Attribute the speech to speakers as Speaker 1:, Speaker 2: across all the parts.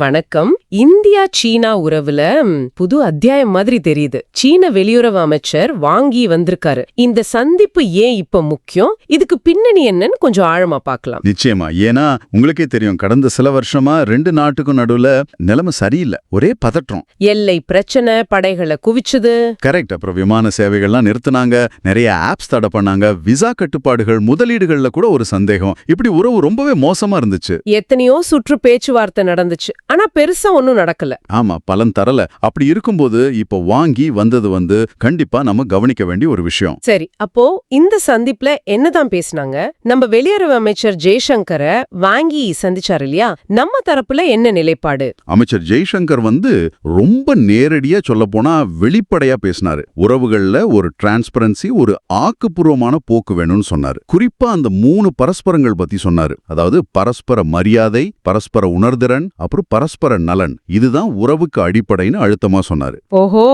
Speaker 1: வணக்கம். இந்தியா சீனா உறவுல புது அத்தியாயம் மாதிரி தெரியுது. சீன வெளியுறவு அமைச்சர் வாங்கி வந்திருக்காரு. இந்த சந்திப்பு ஏன் இப்ப முக்கியம்? இதுக்கு பின்னணி என்னன்னு கொஞ்சம் ஆழமா பார்க்கலாம்.
Speaker 2: நிச்சயமா. ஏன்னா உங்களுக்கே தெரியும் கடந்த சில வருஷமா ரெண்டு நாட்டுக்கும் நடுவுல நிலைமை சரியில்லை. ஒரே பதற்றம்.
Speaker 1: எல்லை பிரச்சனை படைகளை குவிச்சது.
Speaker 2: கரெக்ட். அப்புறம் விமான சேவைகள்லாம் நிறுத்துனாங்க. நிறைய ஆப்ஸ் தடை பண்ணாங்க. விசா கட்டுப்பாடுகள் முதலீடுகள்ல கூட ஒரு சந்தேகம். இப்படி உறவு ரொம்பவே மோசமா இருந்துச்சு.
Speaker 1: எத்தனையோ சுற்று பேச்சுவார்த்தை நடந்துச்சு. ஆனா பெருசா ஒண்ணும் நடக்கல.
Speaker 2: ஆமா பலன் தரல. அப்படி இருக்கும்போது இப்போ வாங்கி வந்தது வந்து கண்டிப்பா நம்ம கவனிக்க வேண்டிய ஒரு விஷயம்.
Speaker 1: சரி அப்போ இந்த சந்திப்புல என்னதான் பேசுனாங்க? நம்ம வெளியுறவு அமைச்சர் ஜெய்சங்கரை வாங்கி சந்திச்சாரு இல்லையா? நம்ம தரப்புல என்ன நிலைப்பாடு?
Speaker 2: அமைச்சர் ஜெய்சங்கர் வந்து ரொம்ப நேரடியா சொல்ல போனா வெளிப்படையா பேசினாரு. உறவுகள்ல ஒரு டிரான்ஸ்பரன்சி ஒரு ஆக்கப்பூர்வமான போக்கு வேணும்னு சொன்னாரு. குறிப்பா அந்த மூணு பரஸ்பரங்கள் பத்தி சொன்னாரு. அதாவது பரஸ்பர மரியாதை பரஸ்பர உணர்திறன் அப்புறம் பரஸ்பர நலன் இதுதான் உறவுக்கு அடிப்படைன்னு அழுத்தமா சொன்னாரு.
Speaker 1: ஓஹோ!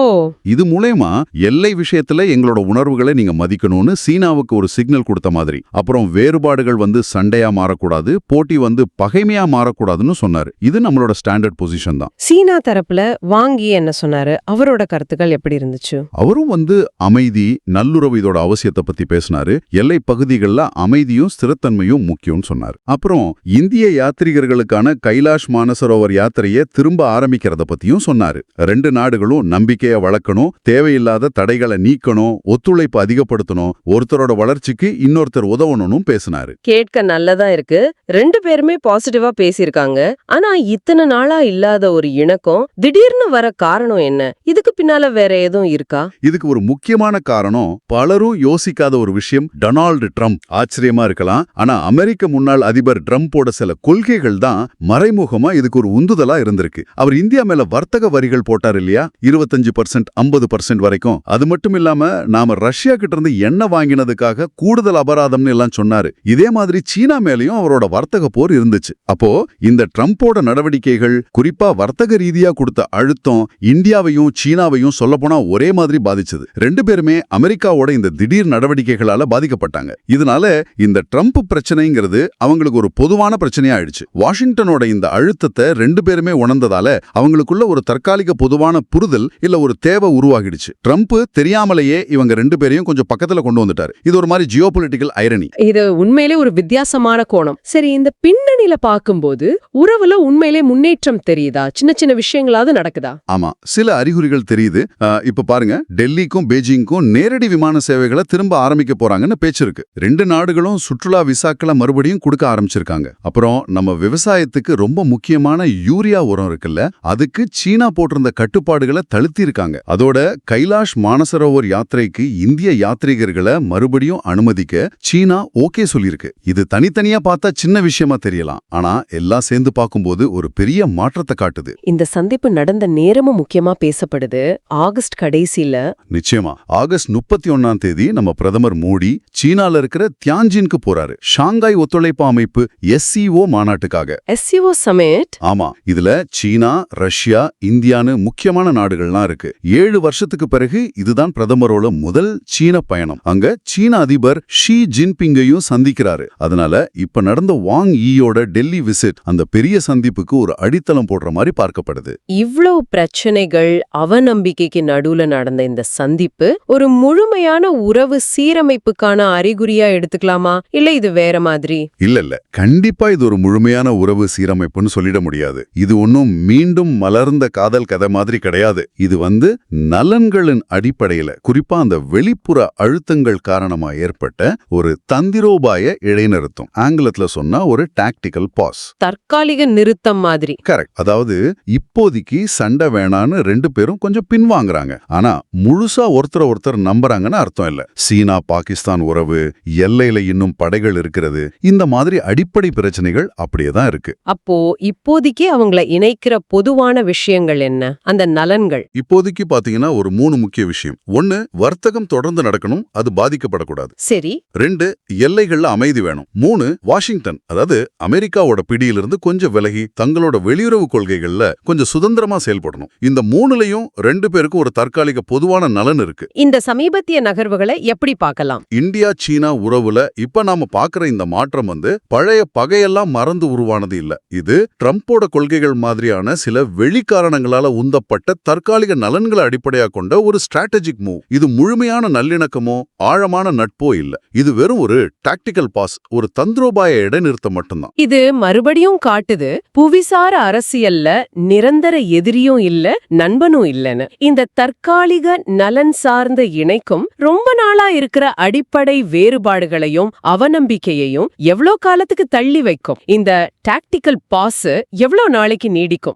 Speaker 2: இது மூலயமா எல்லை விஷயத்துல எங்களோட உணர்வுகளை நீங்க மதிக்கணும்னு சீனாவுக்கு ஒரு சிக்னல் கொடுத்த மாதிரி. அப்புறம் வேறுபாடுகள் வந்து சண்டையா மாறக்கூடாது போட்டி வந்து பகைமையா மாறக்கூடாதுன்னு சொன்னாரு. இது நம்மளோட ஸ்டாண்டர்ட் பொசிஷன் தான்.
Speaker 1: சீனா தரப்புல வாங்கி என்ன சொன்னாரு? அவரோட கருத்துக்கள் எப்படி இருந்துச்சு?
Speaker 2: அவரும் வந்து அமைதி நல்லுறவு இதோட அவசியத்தை பத்தி பேசினாரு. எல்லை பகுதிகளில் அமைதியும் ஸ்திரத்தன்மையும் முக்கியம்னு சொன்னார். அப்புறம் இந்திய யாத்ரீகர்களுக்கான கைலாஷ் மானசரோவர் யாத்திரையை திரும்ப ஆரம்பிக்கிறத பத்தியும் சொன்னாரு. ரெண்டு நாடுகளும் நம்பிக்கையை வளர்க்கணும் தேவையில்லாத தடைகளை நீக்கணும் ஒத்துழைப்பு அதிகப்படுத்தணும் ஒருத்தரோட வளர்ச்சிக்கு இன்னொருத்தர் உதவணும்னு பேசினாரு.
Speaker 1: கேட்க நல்லதா இருக்கு. ரெண்டு பேருமே பாசிட்டிவா பேசியிருக்காங்க. ஆனா இத்தனை நாளா இல்லாத ஒரு இணக்கம் திடீர்னு வர காரணம் என்ன? இதுக்கு பின்னால வேற எதுவும் இருக்கா?
Speaker 2: இதுக்கு ஒரு முக்கியமான காரணம் பலரும் யோசிக்காத ஒரு விஷயம் டொனால்டு ட்ரம்ப். ஆச்சரியமா இருக்கலாம். ஆனா அமெரிக்க முன்னாள் அதிபர் ட்ரம்போட சில கொள்கைகள் தான் மறைமுகமா இதுக்கு ஒரு உந்துதலா இருந்திருக்கு. அவர் இந்தியா மேல வர்த்தக வரிகள் போட்டார் இல்லையா? இருபத்தஞ்சு பர்சன்ட் ஐம்பது பர்சன்ட் வரைக்கும். அது மட்டும் இல்லாம நாம ரஷ்யா கிட்ட இருந்து எண்ணெய் வாங்கினதுக்காக கூடுதல் அபராதம்னு எல்லாம் சொன்னாரு. இதே மாதிரி சீனா மேலயும் அவரோட வர்த்தக போர் இருந்துச்சு. அப்போ இந்த ட்ரம்போட நடவடிக்கைகள் குறிப்பா வர்த்தக ரீதியா கொடுத்த அழுத்தம் இந்தியாவையும் சீனாவையும் சொல்லப்போனா ஒரே மாதிரி பாதிச்சது. ரெண்டு பேருமே அமெரிக்காவோட இந்த திடீர் நடவடிக்கைகளால பாதிக்கப்பட்டாங்க. இதனால இந்த ட்ரம்ப் பிரச்சனைங்கிறது அவங்களுக்கு ஒரு பொதுவான பிரச்சனையா ஆயிடுச்சு. வாஷிங்டனோட இந்த அழுத்தத்தை ரெண்டு பேருமே உணர்ந்ததால அவங்களுக்குள்ள ஒரு தற்காலிக பொதுவான புரிதல் இல்ல ஒரு தேவை உருவாகிடுச்சு. ட்ரம்ப் தெரியாமலேயே இவங்க ரெண்டு பேரையும் கொஞ்சம் பக்கத்துல கொண்டு வந்துட்டாரு. இது ஒரு மாதிரி ஜியோ பொலிட்டிக்கல் ஐரணி
Speaker 1: இது உண்மையிலே ஒரு வித்தியாசமான கோணம். சரி இந்த பின்னணியில பாக்கும்போது உறவுல உண்மையிலே முன்னேற்றம் தெரியுதா? சின்ன சின்ன விஷயங்களாவது நடக்குதா?
Speaker 2: ஆமா சில அறிகுறிகள் தெரியுது. இப்ப பாருங்க டெல்லிக்கும் பெய்ஜிங்க்கும் நேரடி விமான சேவைகளை திரும்ப ஆரம்பிக்க போறாங்கன்னு பேச்சு இருக்கு. ரெண்டு நாடுகளும் சுற்றுலா விசாக்களை மறுபடியும் கொடுக்க ஆரம்பிச்சிருக்காங்க. அப்புறம் நம்ம விவசாயத்துக்கு ரொம்ப முக்கியமான யூரியா உரம் இருக்குல்ல அதுக்கு சீனா போட்டிருந்த கட்டுப்பாடுகளை தழுத்தி இருக்காங்க அதோட கைலாஷ் மானசரோவர் யாத்திரைக்கு இந்திய யாத்ரீகர்களை மறுபடியும் அனுமதிக்க சீனா ஓகே சொல்லியிருக்கு. இது தனித்தனியா பார்த்தா சின்ன விஷயமா தெரியலாம். ஆனா எல்லாம் சேர்ந்து பார்க்கும்போது ஒரு பெரிய மாற்றத்தை காட்டுது.
Speaker 1: இந்த சந்திப்பு நடந்த நேரமும் முக்கியமா பேசப்படுது. ஆகஸ்ட் கடைசியில
Speaker 2: நிச்சயமா. ஆகஸ்ட் முப்பத்தி ஒன்னாம் தேதி நம்ம பிரதமர் மோடி சீனால இருக்கிற தியான்ஜின்க்கு போறாரு. ஷாங்காய் ஒத்துழைப்பு அமைப்பு எஸ்சிஓ மாநாட்டுக்காக.
Speaker 1: எஸ்சிஓ சமிட்
Speaker 2: ஆமா. இதுல சீனா ரஷ்யா இந்தியான்னு முக்கியமான நாடுகள்லாம் இருக்கு. ஏழு வருஷத்துக்கு பிறகு இதுதான் பிரதமரோட முதல் சீன பயணம். அங்க சீன அதிபர் ஷி ஜின்பிங்கையும் சந்திக்கிறாரு. அதனால இப்ப நடந்த வாங் ஈயோட டெல்லி விசிட் அந்த பெரிய சந்திப்புக்கு ஒரு அடித்தளம் போடுற மாதிரி பார்க்கப்படுது.
Speaker 1: இவ்வளவு பிரச்சனைகள் அவநம்பிக்கைக்கு நடுவுல நடந்த இந்த சந்திப்பு ஒரு முழுமையான உறவு சீரமைப்புக்கான அறிகுறியா எடுத்துக்கலாமா? இல்ல இது வேற மாதிரி?
Speaker 2: இல்ல இல்ல. கண்டிப்பா இது ஒரு முழுமையான உறவு சீரமைப்புன்னு சொல்லிட முடியாது. இது ஒன்னும் மீண்டும் மலர்ந்த காதல் கதை மாதிரி கிடையாது. இது வந்து நலன்களின் அடிப்படையில குறிப்பா அந்த வெளிப்புற அழுத்தங்கள் காரணமா ஏற்பட்ட ஒரு தந்திரோபாய இடைநிறுத்தம். ஆங்கிலத்துல சொன்னா ஒரு டாக்டிக்கல் பாஸ்
Speaker 1: தற்காலிக நிறுத்தம் மாதிரி.
Speaker 2: கரெக்ட் அதாவது இப்போதைக்கு சண்டை வேணான்னு ரெண்டு பேரும் கொஞ்சம் பின்வாங்குறாங்க. ஆனா முழுசா ஒருத்தர் ஒருத்தர் நம்புறாங்கன்னு அர்த்தம் இல்ல. சீனா பாகிஸ்தான் உறவு எல்லையில இன்னும் படைகள் இருக்கிறது. இந்த மாதிரி அடிப்படை பிரச்சனைகள் அப்படியே தான் இருக்கு.
Speaker 1: அப்போ இப்போதைக்கு அவங்கள இணைக்கிற பொதுவான விஷயங்கள் என்ன? அந்த நலன்கள்.
Speaker 2: இப்போதைக்கு பாத்தீங்கன்னா ஒரு மூணு முக்கிய விஷயம். ஒன்னு வர்த்தகம் தொடர்ந்து நடக்கணும் அது பாதிக்கப்படக்கூடாது.
Speaker 1: சரி.
Speaker 2: ரெண்டு எல்லைகள்ல அமைதி வேணும். மூணு வாஷிங்டன் அதாவது அமெரிக்காவோட பிடியிலிருந்து கொஞ்சம் விலகி தங்களோட வெளியுறவு கொள்கைகள்ல கொஞ்சம் சுதந்திரமா செயல்படணும். இந்த மூணுலயும் ரெண்டு பேருக்கும் ஒரு தற்காலிக பொதுவான நலன் இருக்கு.
Speaker 1: இந்த சமீபத்திய நகர்வுகளை எப்படி பார்க்கலாம்?
Speaker 2: இந்தியா சீனா உறவுல இப்ப நாம பாக்குற இந்த மாற்றம் வந்து பழைய பகையெல்லாம் மறந்து உருவானது இல்ல. இது ட்ரம்போட கொள்கைகள் மாதிரியான சில வெளிக்காரணங்களால உந்தப்பட்ட தற்காலிக நலன்களை அடிப்படையாக கொண்ட ஒரு ஸ்ட்ராட்டஜிக் மூவ் இது முழுமையான நல்லிணக்கமோ ஆழமான நட்போ இல்ல. இது வெறும் ஒரு டாக்டிக்கல் பாஸ் ஒரு தந்திரோபாய இடைநிறுத்தம் மட்டும்தான்.
Speaker 1: இது மறுபடியும் காட்டுது புவிசார அரசியல்ல நிரந்தர எதிரியும் இல்ல நண்பனும் இல்லைன்னு. இந்த தற்காலிக நலன் சார்ந்த இணைக்கும் ரொம்ப நாளா இருக்கிற அடிப்படை வேறுபாடுகளையும் அவநம்பிக்கையையும் எவ்வளோ காலத்துக்கு தள்ளி வைக்கும்? இந்த டாக்டிக்கல் பாஸ் எவ்வளோ நாளைக்கு நீடிக்கும்?